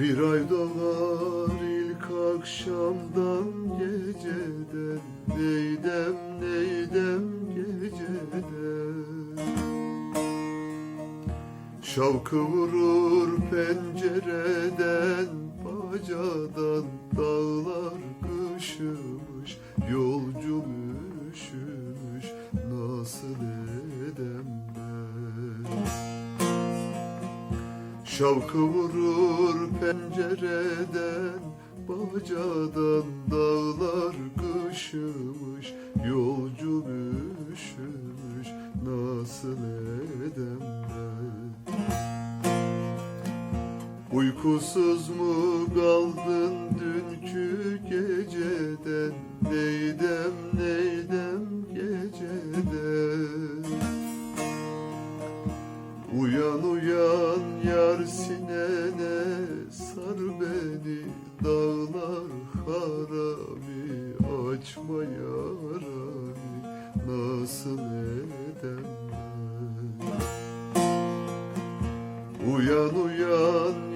Bir ay doğar ilk akşamdan geceden. Neydem neydem geceden? Şavkı vurur pencereden Şavkı vurur pencereden Bacadan dağlar kışımış Yolcu üşümüş Nasıl edem ben Uykusuz mu kaldın dünkü geceden? Neydem neydem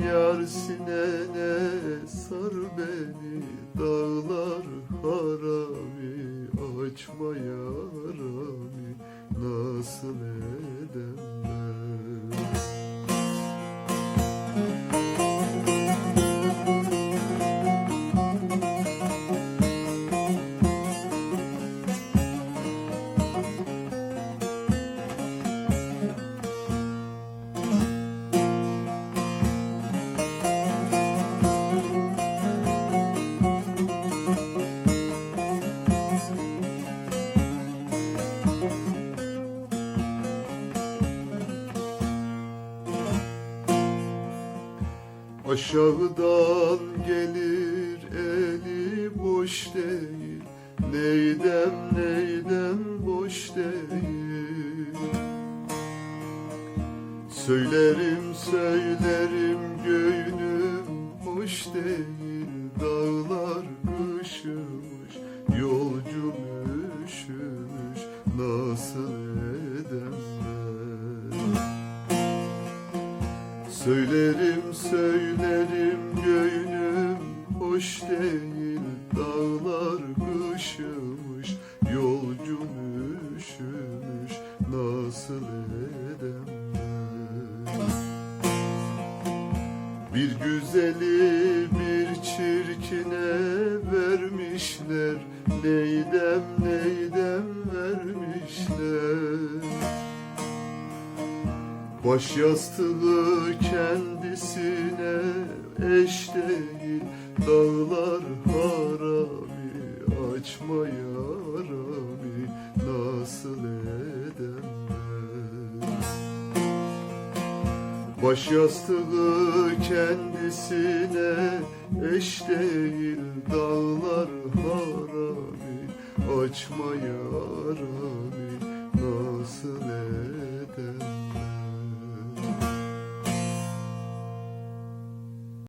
yar sinene sar beni Dağlar harami açma yarami Nasıl edem Aşağıdan gelir eli boş değil. Neydem neydem boş değil? Söylerim söylerim göğnüm hoş değil. Dağlar kışımış yolcum üşümüş. Nasıl Söylerim söylerim göğnüm hoş değil Dağlar kışımış yolcum üşümüş Nasıl edem? Bir güzeli bir çirkine vermişler Neydem neydem vermişler Baş yastığı kendisine eş değil Dağlar harami açma yarami Nasıl edem? Baş yastığı kendisine eş değil Dağlar harami açma yarami